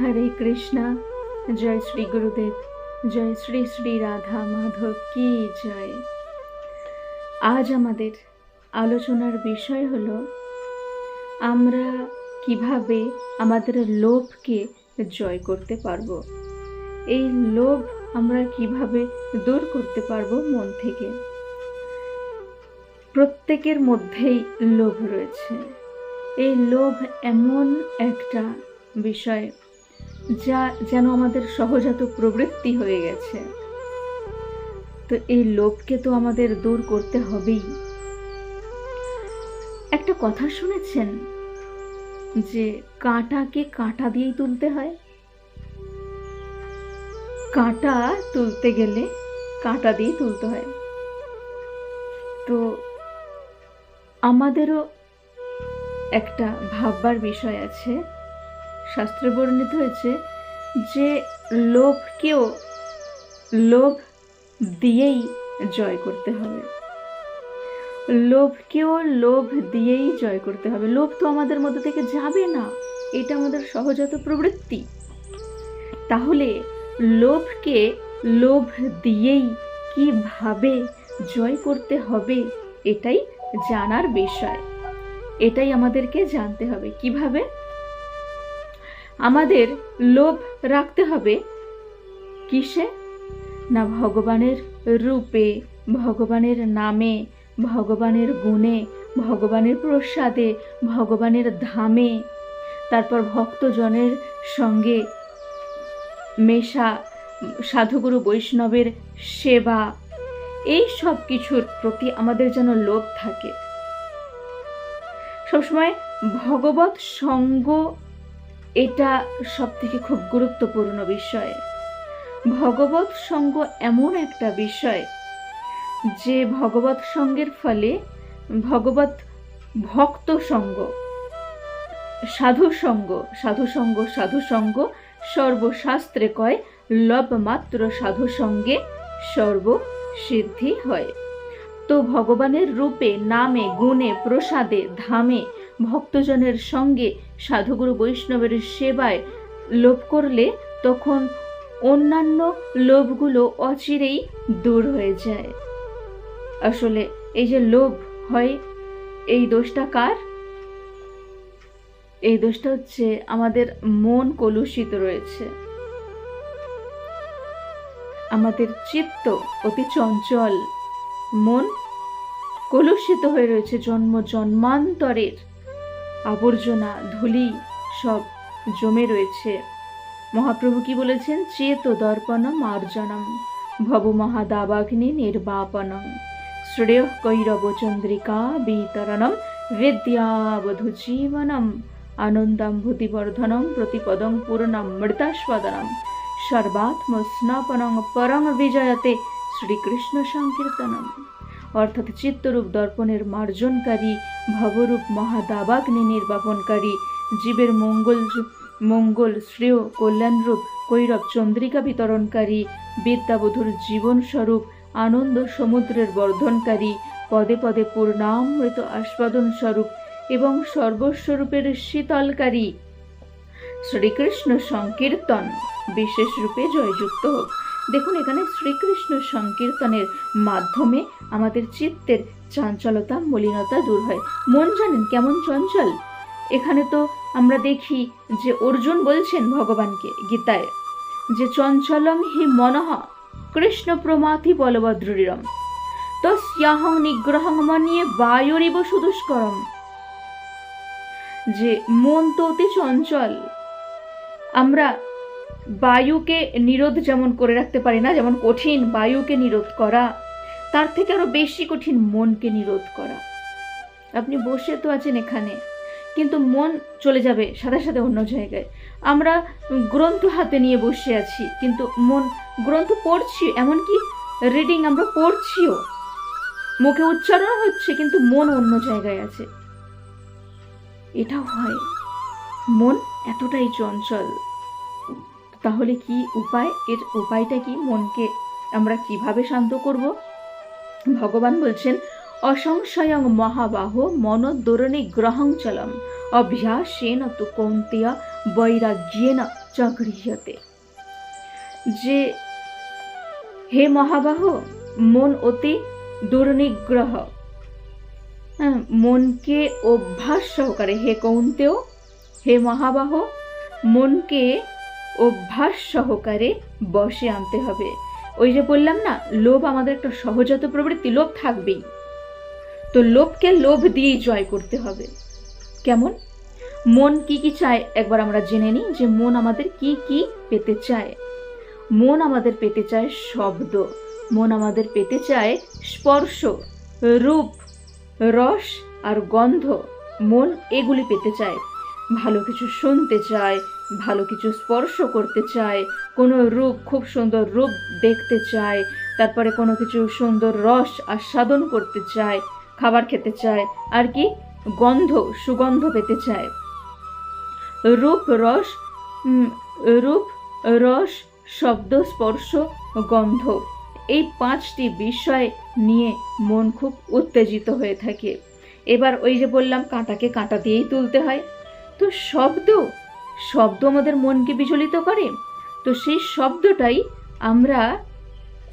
হরে কৃষ্ণা। জয় শ্রী গুরুদেব, জয় শ্রী শ্রী রাধা মাধব কি জয়। আজ আমাদের আলোচনার বিষয় হলো, আমরা কীভাবে আমাদের লোভকে জয় করতে পারব? এই লোভ আমরা কীভাবে দূর করতে পারব মন থেকে? প্রত্যেকের মধ্যেই লোভ রয়েছে। এই লোভ এমন একটা বিষয় যা যেন আমাদের সহজাত প্রবৃত্তি হয়ে গেছে। তো এই লোভকে তো আমাদের দূর করতে হবেই। একটা কথা শুনেছেন যে কাঁটাকে কাঁটা দিয়েই তুলতে হয়? কাঁটা তুলতে গেলে কাঁটা দিয়ে তুলতে হয়। তো আমাদেরও একটা ভাববার বিষয় আছে। শাস্ত্রে বর্ণিত হয়েছে যে লোভকেও লোভ দিয়েই জয় করতে হবে। লোভকেও লোভ দিয়েই জয় করতে হবে। লোভ তো আমাদের মধ্যে থেকে যাবে না। এটা আমাদের সহজাত প্রবৃত্তি। তাহলে লোভকে লোভ দিয়েই কীভাবে জয় করতে হবে এটাই জানার বিষয়। এটাই আমাদেরকে জানতে হবে। কীভাবে? আমাদের লোভ রাখতে হবে। কিসে? না ভগবানের রূপে, ভগবানের নামে, ভগবানের গুণে, ভগবানের প্রসাদে, ভগবানের ধামে। তারপর ভক্তজনের সঙ্গে মেশা, সাধুগুরু বৈষ্ণবের সেবা, এই সব কিছুর প্রতি আমাদের যেন লোভ থাকে। সবসময় ভগবত সঙ্গ এটা সব থেকে খুব গুরুত্বপূর্ণ বিষয়। ভগবত সঙ্গ এমন একটা বিষয় যে ভগবত সঙ্গের ফলে ভগবত ভক্ত সঙ্গ, সাধু সঙ্গ সাধু সঙ্গ সাধু সঙ্গ, সর্বশাস্ত্রে কয় লব মাত্র সাধু সঙ্গে সর্ব সিদ্ধি হয়। তো ভগবানের রূপে, নামে, গুণে, প্রসাদে, ধামে ভক্তজনের সঙ্গে সাধুগুরু বৈষ্ণবের সেবায় লোভ করলে তখন অন্যান্য লোভগুলো অচিরেই দূর হয়ে যায়। আসলে এই যে লোভ হয়, এই দোষটা কার? এই দোষটা হচ্ছে আমাদের মন কলুষিত রয়েছে। আমাদের চিত্ত অতি চঞ্চল, মন কলুষিত হয়ে রয়েছে জন্ম জন্মান্তরের। আবর্জনা, ধুলি সব জমে রয়েছে। মহাপ্রভু কি বলেছেন? চেত দর্পণম মার্জনম ভব মহাদাবাগ্নি নির্বাপনম, শ্রেয় কৈরব চন্দ্রিকা বিতরণম, বিদ্যাবধু জীবনম, আনন্দম ভূতিবর্ধনম প্রতিপদং পূর্ণম মৃতাস্বাদনম সর্বাত্ম স্নাপনং পরং বিজয়তে শ্রীকৃষ্ণ সংকীর্তনম। অর্থাৎ চিত্তরূপ দর্পণের মার্জনকারী, ভবরূপ মহাদাবাগ্নি নির্বাপনকারী, জীবের মঙ্গল মঙ্গল শ্রেয় কল্যাণরূপ কৈরব চন্দ্রিকা বিতরণকারী, বিদ্যাবধূর জীবনস্বরূপ আনন্দ সমুদ্রের বর্ধনকারী, পদে পদে পূর্ণামৃত আস্বাদন স্বরূপ এবং সর্বস্বরূপের শীতলকারী। শ্রীকৃষ্ণ সংকীর্তন, বিশেষ রূপে জয়যুক্ত হোক। দেখুন, এখানে শ্রীকৃষ্ণ সংকীর্তনের মাধ্যমে আমাদের চিত্তের চাঞ্চলতা, মলিনতা দূর হয়। মন জানেন? কেমন চঞ্চল? এখানে তো আমরা দেখি যে অর্জুন বলছেন ভগবানকে, গীতায়, যে চঞ্চলং হি মনঃ কৃষ্ণ প্রমাথি বলভদ্রীরম তস্যাহং নিগ্রহং মনিয়ে বায়ুরিব সুদুষ্করম। যে মন তো অতি চঞ্চল। আমরা বায়ুকে নিরোধ যেমন করে রাখতে পারি না, যেমন কঠিন বায়ুকে নিরোধ করা, তার থেকে আরও বেশি কঠিন মনকে নিরোধ করা। আপনি বসে তো আছেন এখানে, কিন্তু মন চলে যাবে সাথে সাথে অন্য জায়গায়। আমরা গ্রন্থ হাতে নিয়ে বসে আছি, কিন্তু মন, গ্রন্থ পড়ছি, এমনকি রিডিং আমরা পড়ছিও। মুখে উচ্চারণ হচ্ছে, কিন্তু মন অন্য জায়গায় আছে। এটাও হয়। মন এতটাই চঞ্চল। তাহলে কি উপায়? এর উপায়টা কি? মনকে আমরা কীভাবে শান্ত করব? ভগবান বলছেন অসংশয়ং মহাবাহ মনোদরণে গ্রহং চলম। অভ্যাসেন তু কৌন্তেয় বৈরাগ্যেন চ যে হে মহাবাহ মন অতি দুর্নিগ্রহ। হ্যাঁ, মনকে অভ্যাস সহকারে হে কৌন্তেও হে মহাবাহ মনকে অভ্যাস সহকারে বসে আনতে হবে। ওই যে বললাম না, লোভ আমাদের একটা সহজাত প্রবৃত্তি, লোভ থাকবেই। তো লোভকে লোভ দিয়েই জয় করতে হবে। কেমন? মন কি কি চায় একবার আমরা জেনে নিই যে মন আমাদের কি কি পেতে চায়। মন আমাদের পেতে চায় শব্দ, মন আমাদের পেতে চায় স্পর্শ, রূপ, রস আর গন্ধ। মন এগুলি পেতে চায়। ভালো কিছু শুনতে চায়, ভালো কিছু স্পর্শ করতে চায়, কোনো রূপ, খুব সুন্দর রূপ দেখতে চায়, তারপরে কোনো কিছু সুন্দর রস আস্বাদন করতে চায়, খাবার খেতে চায়, আর কি? গন্ধ, সুগন্ধ পেতে চায়। রূপ, রস রূপ, রস, শব্দ, স্পর্শ, গন্ধ এই পাঁচটি বিষয় নিয়ে মন খুব উত্তেজিত হয়ে থাকে। এবার ওই যে বললাম, কাঁটাকে কাঁটা দিয়েই তুলতে হয়। তো শব্দ শব্দ আমাদের মনকে বিচলিত করে। তো সেই শব্দটাই আমরা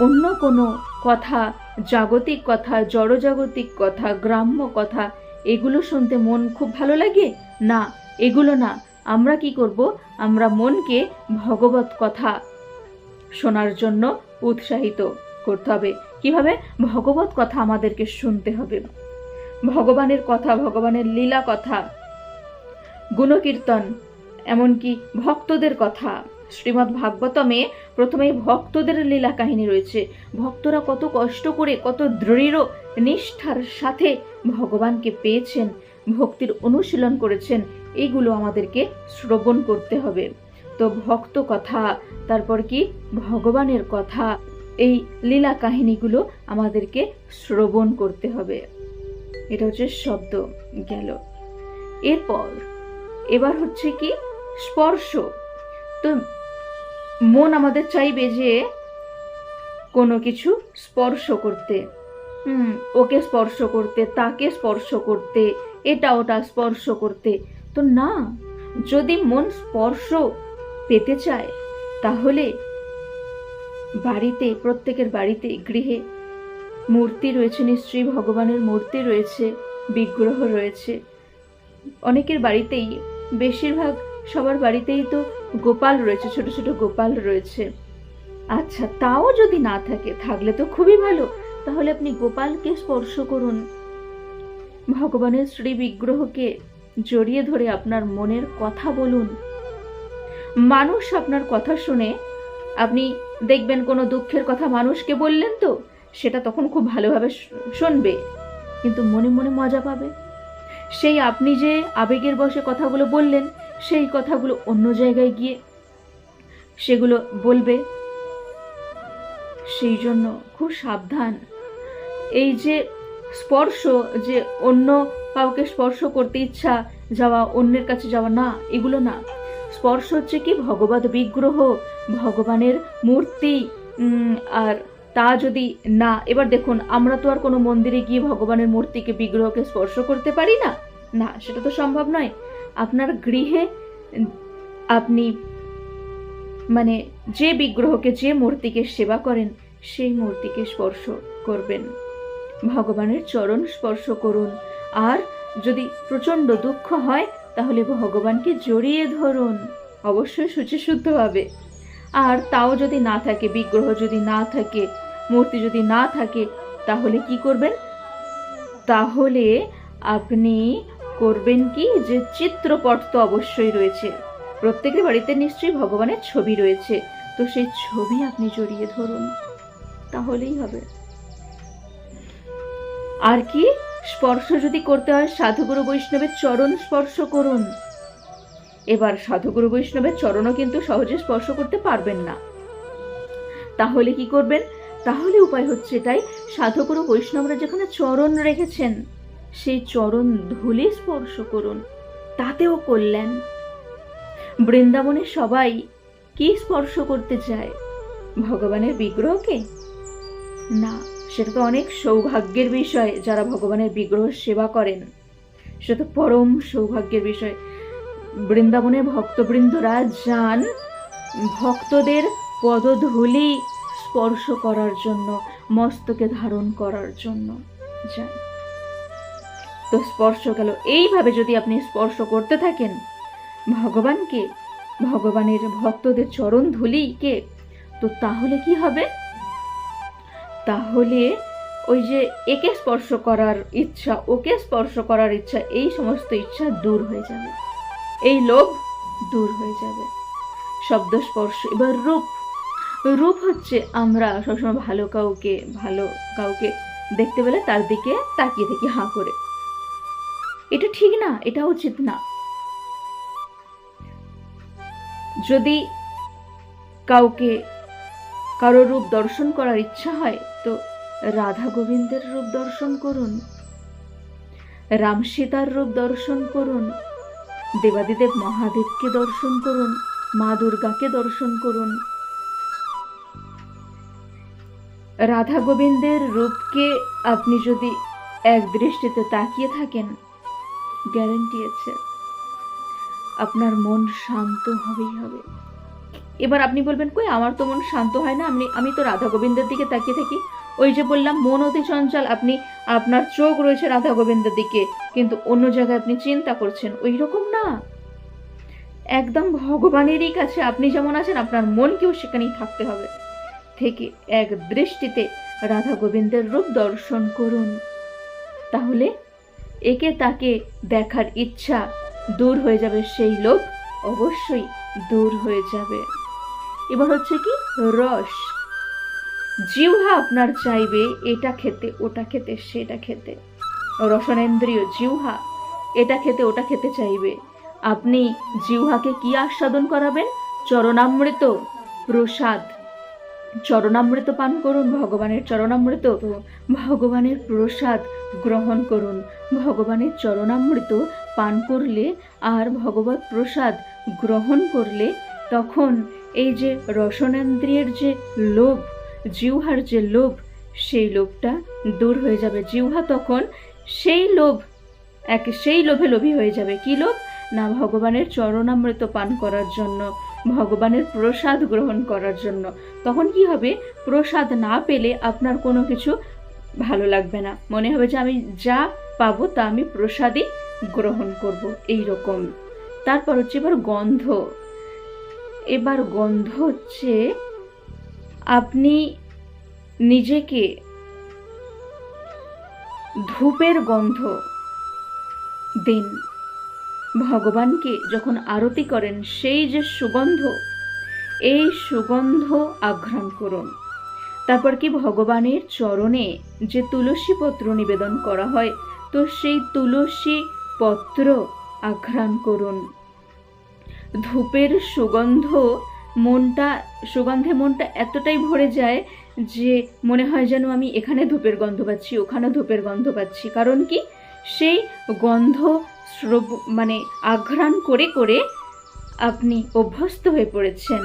অন্য কোনো কথা, জাগতিক কথা, জড়জাগতিক কথা, গ্রাম্য কথা, এগুলো শুনতে মন খুব ভালো লাগে? না, এগুলো না। আমরা কি করব? আমরা মনকে ভগবত কথা শোনার জন্য উৎসাহিত করতে হবে। কীভাবে? ভগবত কথা আমাদেরকে শুনতে হবে। ভগবানের কথা, ভগবানের লীলা কথা। গুণকীর্তন, এমনকি ভক্তদের কথা। শ্রীমদ্ ভাগবতমে প্রথমে ভক্তদের লীলা কাহিনী রয়েছে। ভক্তরা কত কষ্ট করে, কত দৃঢ় নিষ্ঠার সাথে ভগবানকে পেয়েছেন, ভক্তির অনুশীলন করেছেন এইগুলো আমাদেরকে শ্রবণ করতে হবে। তো ভক্ত কথা, তারপর কি? ভগবানের কথা, এই লীলা কাহিনীগুলো আমাদেরকে শ্রবণ করতে হবে। এটা হচ্ছে শব্দ গেল। এরপর এবার হচ্ছে কি, স্পর্শ। তো মন আমাদের চাইবে যে কোনো কিছু স্পর্শ করতে। হুম, ওকে স্পর্শ করতে, তাকে স্পর্শ করতে, এটা ওটা স্পর্শ করতে। তো না, যদি মন স্পর্শ পেতে চায়, তাহলে বাড়িতে, প্রত্যেকের বাড়িতে গৃহে মূর্তি রয়েছে, নিশ্চয়ই ভগবানের মূর্তি রয়েছে, বিগ্রহ রয়েছে। অনেকের বাড়িতেই বেশিরভাগ সবার বাড়িতেই তো গোপাল রয়েছে, ছোট ছোট গোপাল রয়েছে। আচ্ছা তাও যদি না থাকে, থাকলে তো খুবই ভালো। তাহলে আপনি গোপালকে স্পর্শ করুন। ভগবানের শ্রী বিগ্রহকে জড়িয়ে ধরে আপনার মনের কথা বলুন। মানুষ আপনার কথা শুনে, আপনি দেখবেন কোনো দুঃখের কথা মানুষকে বললেন তো, সেটা তখন খুব ভালোভাবে শুনবে। কিন্তু মনে মনে মজা পাবে। সেই আপনি যে আবেগের বসে কথাগুলো বললেন, সেই কথাগুলো অন্য জায়গায় গিয়ে সেগুলো বলবে। সেই জন্য খুব সাবধান। এই যে স্পর্শ, যে অন্য কাউকে স্পর্শ করতে ইচ্ছা যাওয়া, অন্যের কাছে যাওয়া, না, এগুলো না। স্পর্শ হচ্ছে কি? ভগবত বিগ্রহ, ভগবানের মূর্তি আর তা যদি না, এবার দেখুন, আমরা তো আর কোনো মন্দিরে গিয়ে ভগবানের মূর্তিকে, বিগ্রহকে স্পর্শ করতে পারি না। না, সেটা তো সম্ভব নয়। আপনার গৃহে আপনি মানে যে বিগ্রহকে, যে মূর্তিকে সেবা করেন, সেই মূর্তিকে স্পর্শ করবেন। ভগবানের চরণ স্পর্শ করুন। আর যদি প্রচণ্ড দুঃখ হয়, তাহলে ভগবানকে জড়িয়ে ধরুন। অবশ্যই শুচিশুদ্ধভাবে। আর তাও যদি না থাকে, বিগ্রহ যদি না থাকে, মূর্তি যদি না থাকে, তাহলে কি করবেন? তাহলে আপনি করবেন কি? যে চিত্রপট তো অবশ্যই রয়েছে। প্রত্যেকের বাড়িতে নিশ্চয়ই ভগবানের ছবি রয়েছে। তো সেই ছবি আপনি জড়িয়ে ধরুন। তাহলেই হবে। আর কি? স্পর্শ যদি করতে হয় সাধুগুরু বৈষ্ণবের চরণ স্পর্শ করুন। এবার সাধুগুরু বৈষ্ণবের চরণও কিন্তু সহজে স্পর্শ করতে পারবেন না। তাহলে কি করবেন? তাহলে উপায় হচ্ছে এটাই। সাধুগুরু বৈষ্ণবরা যেখানে চরণ রেখেছেন সেই চরণ ধুলে স্পর্শ করুন, তাতেও কল্যাণ। বৃন্দাবনে সবাই কি স্পর্শ করতে চায়? ভগবানের বিগ্রহকে? না, সেটা তো অনেক সৌভাগ্যের বিষয় যারা ভগবানের বিগ্রহ সেবা করেন। সেটা তো পরম সৌভাগ্যের বিষয়। বৃন্দাবনে ভক্তবৃন্দরা যান ভক্তদের পদধূলি স্পর্শ করার জন্য, মস্তকে ধারণ করার জন্য। যান। তো স্পর্শ গেল। এইভাবে যদি আপনি স্পর্শ করতে থাকেন, ভগবানকে, ভগবানের ভক্তদের চরণ ধুলিকে, তো তাহলে কি হবে? তাহলে ওই যে একে স্পর্শ করার ইচ্ছা, ওকে স্পর্শ করার ইচ্ছা, এই সমস্ত ইচ্ছা দূর হয়ে যাবে। এই লোভ দূর হয়ে যাবে। শব্দ স্পর্শ, এবার রূপ। রূপ হচ্ছে আমরা সবসময় ভালো কাউকে ভালো কাউকে দেখতে পেলে তার দিকে তাকিয়ে থাকি হাঁ করে। এটা ঠিক না, এটা উচিত না। যদি কাউকে কারও রূপ দর্শন করার ইচ্ছা হয়, তো রাধা গোবিন্দের রূপ দর্শন করুন, রাম সীতার রূপ দর্শন করুন, দেবাদিদেব মহাদেবকে দর্শন করুন, মা দুর্গাকে দর্শন করুন। রাধা গোবিন্দের রূপকে আপনি যদি এক দৃষ্টিতে তাকিয়ে থাকেন গ্যারেন্টি আছে। আপনার মন শান্ত হবেই হবে। এবার আপনি বলবেন, কই, আমার তো মন শান্ত হয় না। আমি আমি তো রাধা গোবিন্দের দিকে তাকিয়ে থাকি। ওই যে বললাম, মন অতি চঞ্চল। আপনি, আপনার চোখ রয়েছে রাধা গোবিন্দের দিকে। কিন্তু অন্য জায়গায় আপনি চিন্তা করছেন, ওই রকম না। একদম ভগবানেরই কাছে আপনি যেমন আছেন, আপনার মনকেও সেখানেই থাকতে হবে। থেকে এক দৃষ্টিতে রাধা গোবিন্দের রূপ দর্শন করুন। তাহলে একে তাকে দেখার ইচ্ছা দূর হয়ে যাবে, সেই লোভ অবশ্যই দূর হয়ে যাবে। এবার হচ্ছে কি রস। জিহ্বা আপনার চাইবে, এটা খেতে, ওটা খেতে, সেটা খেতে। রসনেন্দ্রিয় জিহ্বা, এটা খেতে, ওটা খেতে চাইবে। আপনি জিহ্বাকে কি আস্বাদন করাবেন? চরণামৃত প্রসাদ। চরণামৃত পান করুন, ভগবানের চরণামৃত, ভগবানের প্রসাদ গ্রহণ করুন। ভগবানের চরণামৃত পান করলে আর ভগবত প্রসাদ গ্রহণ করলে তখন এই যে রসনেন্দ্রিয়ের যে লোভ, জিহ্বার যে লোভ, সেই লোভটা দূর হয়ে যাবে। জিহ্বা তখন সেই লোভ, এক সেই লোভে লোভী হয়ে যাবে। কি লোভ? না, ভগবানের চরণামৃত পান করার জন্য। ভগবানের প্রসাদ গ্রহণ করার জন্য। তখন কি হবে? প্রসাদ না পেলে আপনার কোনো কিছু ভালো লাগবে না। মনে হবে যে আমি যা পাবো তা আমি প্রসাদই গ্রহণ করব। এই রকম তারপর হচ্ছে এবার গন্ধ। এবার গন্ধ হচ্ছে আপনি নিজেকে ধূপের গন্ধ দিন। ভগবানকে যখন আরতি করেন, সেই যে সুগন্ধ, এই সুগন্ধ আঘ্রাণ করুন। তারপর কি ভগবানের চরণে যে তুলসী পত্র নিবেদন করা হয়, তো সেই তুলসী পত্র আঘ্রাণ করুন। ধূপের সুগন্ধ মনটা, সুগন্ধে মনটা এতটাই ভরে যায় যে মনে হয় যেন আমি এখানে ধূপের গন্ধ পাচ্ছি, ওখানে ধূপের গন্ধ পাচ্ছি। কারণ কি? সেই গন্ধ শ্রব মানে আঘ্রাণ করে করে আপনি অভ্যস্ত হয়ে পড়েছেন।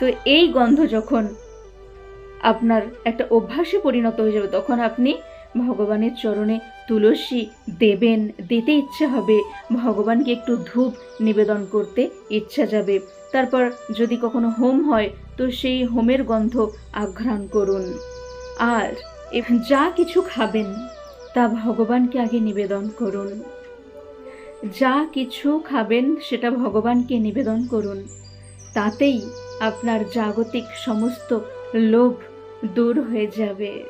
তো এই গন্ধ যখন আপনার একটা অভ্যাসে পরিণত হয়ে যাবে, তখন আপনি ভগবানের চরণে তুলসী দেবেন, দিতে ইচ্ছে হবে। ভগবানকে একটু ধূপ নিবেদন করতে ইচ্ছা যাবে। তারপর যদি কখনো হোম হয়, তো সেই হোমের গন্ধ আঘ্রাণ করুন। আর যা কিছু খাবেন, তা ভগবানকে আগে নিবেদন করুন। যা কিছু খাবেন সেটা ভগবানকে নিবেদন করুন। তাতেই আপনার জাগতিক সমস্ত লোভ দূর হয়ে যাবে।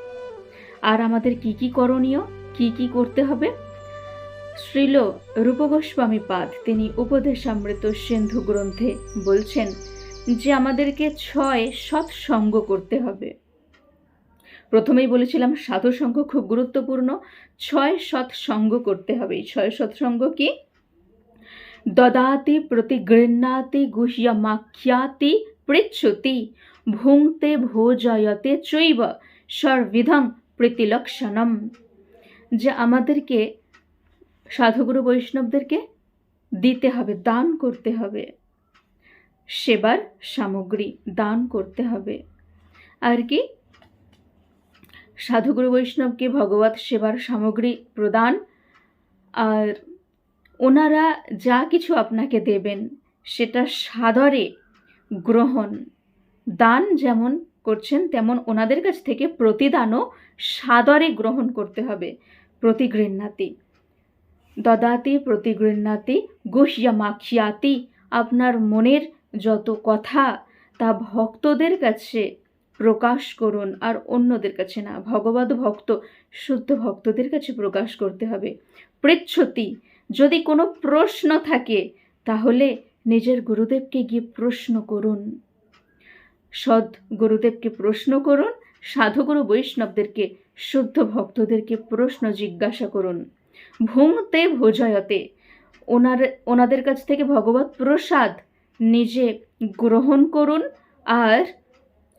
আর আমাদের কি কি করণীয়? কি কি করতে হবে? শ্রীল রূপগোস্বামী পাদ, তিনি উপদেশামৃত সিন্ধু গ্রন্থে বলছেন যে আমাদেরকে ছয় সৎসঙ্গ করতে হবে। প্রথমেই বলেছিলাম সাধু সঙ্গ খুব গুরুত্বপূর্ণ। ছয় সৎসঙ্গ করতে হবে। ছয় সৎসঙ্গ কি? দদাতি প্রতিগৃহ্ণাতি গুহ্যমাখ্যাতি পৃচ্ছতি ভুংতে ভোজয়তে চৈব সর্বিধং প্রীতিলক্ষণম। যে আমাদেরকে, সাধুগুরু বৈষ্ণবদেরকে দিতে হবে, দান করতে হবে। সেবার সামগ্রী দান করতে হবে। আর কি? সাধুগুরু বৈষ্ণবকে ভগবত সেবার সামগ্রী প্রদান। আর ওনারা যা কিছু আপনাকে দেবেন, সেটা সাদরে গ্রহণ, দান যেমন করছেন, তেমন ওনাদের কাছ থেকে প্রতিদানও সাদরে গ্রহণ করতে হবে। প্রতিগৃহ্ণাতি, দদাতি, প্রতিগৃহ্ণাতি গুহ্যা মাখিয়াতি আপনার মনের যত কথা তা ভক্তদের কাছে প্রকাশ করুন আর অন্যদের কাছে না, ভগবত ভক্ত, শুদ্ধ ভক্তদের কাছে প্রকাশ করতে হবে। পৃচ্ছতি, যদি কোনো প্রশ্ন থাকে, তাহলে নিজের গুরুদেবকে গিয়ে প্রশ্ন করুন। সৎ গুরুদেবকে প্রশ্ন করুন, সাধুগুরু বৈষ্ণবদেরকে, শুদ্ধ ভক্তদেরকে প্রশ্ন জিজ্ঞাসা করুন। ভুংতে ভোজয়তে, ওনার, ওনাদের কাছ থেকে ভগবত প্রসাদ নিজে গ্রহণ করুন আর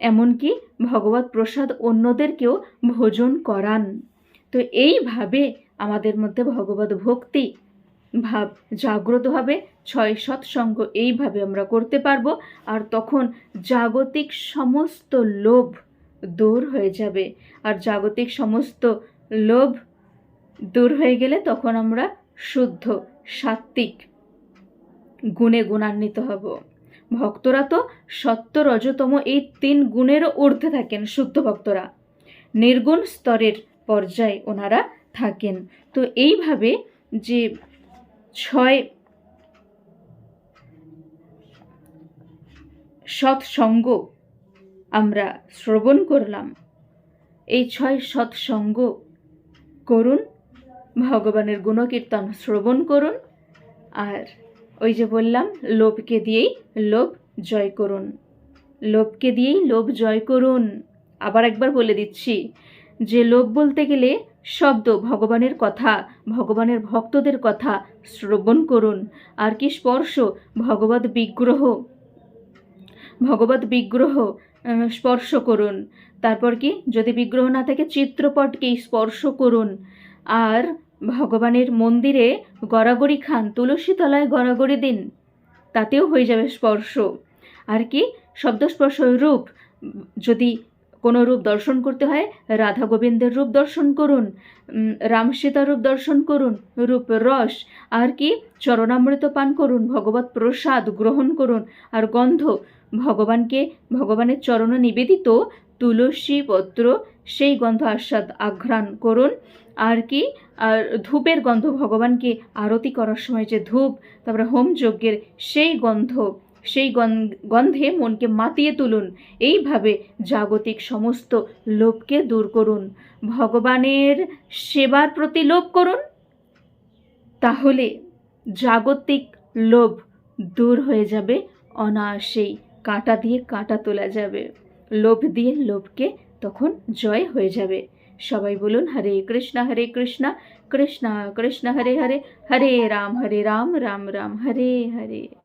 এমনকি ভগবত প্রসাদ অন্যদেরকেও ভোজন করান। তো এইভাবে আমাদের মধ্যে ভগবত ভক্তি ভাব জাগ্রত হবে, ছয় সৎসঙ্গ এইভাবে আমরা করতে পারব, আর তখন জাগতিক সমস্ত লোভ দূর হয়ে যাবে। আর জাগতিক সমস্ত লোভ দূর হয়ে গেলে তখন আমরা শুদ্ধ সাত্ত্বিক গুণে গুণান্বিত হব। ভক্তরা তো সত্য রজতম এই তিন গুণেরও ঊর্ধ্বে থাকেন শুদ্ধ ভক্তরা। নির্গুণ স্তরের পর্যায়ে ওনারা থাকেন। তো এইভাবে যে ছয় সৎসঙ্গ আমরা শ্রবণ করলাম, এই ছয় সৎসঙ্গ করুন, ভগবানের গুণকীর্তন শ্রবণ করুন, আর ওই যে বললাম, লোভকে দিয়েই লোভ জয় করুন। লোভকে দিয়েই লোভ জয় করুন। আবার একবার বলে দিচ্ছি, যে লোভ বলতে গেলে শব্দ ভগবানের কথা, ভগবানের ভক্তদের কথা শ্রবণ করুন। আর কি স্পর্শ? ভগবত বিগ্রহ। ভগবত বিগ্রহ স্পর্শ করুন। তারপর কি? যদি বিগ্রহ না থাকে, চিত্রপটকেই স্পর্শ করুন। আর ভগবানের মন্দিরে গড়াগড়ি খান তুলসী তলায় গড়াগড়ি দিন, তাতেও হয়ে যাবে স্পর্শ। আর কি, শব্দস্পর্শ রূপ, যদি কোনো রূপ দর্শন করতে হয়, রাধা গোবিন্দের রূপ দর্শন করুন রাম সীতা রূপ দর্শন করুন, রূপ রস, আর কি, চরণামৃত পান করুন, ভগবত প্রসাদ গ্রহণ করুন, আর গন্ধ, ভগবানকে, ভগবানের চরণ নিবেদিত তুলসী পত্র, সেই গন্ধ আস্বাদ আঘ্রাণ করুন, আর কি আর ধূপের গন্ধ ভগবানকে আরতি করার সময় যে ধূপ, তারপরে হোম যজ্ঞের সেই গন্ধ, সেই গন- গন্ধে মনকে মাতিয়ে তুলুন। এইভাবে জাগতিক সমস্ত লোভকে দূর করুন। ভগবানের সেবার প্রতি লোভ করুন। তাহলে জাগতিক লোভ দূর হয়ে যাবে, অনায়াসেই কাঁটা দিয়ে কাঁটা তোলা যাবে। লোভ দিয়ে লোভকে তখন জয় হয়ে যাবে। সবাই বলুন, হরে কৃষ্ণ হরে কৃষ্ণ কৃষ্ণ কৃষ্ণ, হরে হরে হরে রাম হরে রাম রাম রাম, হরে হরে।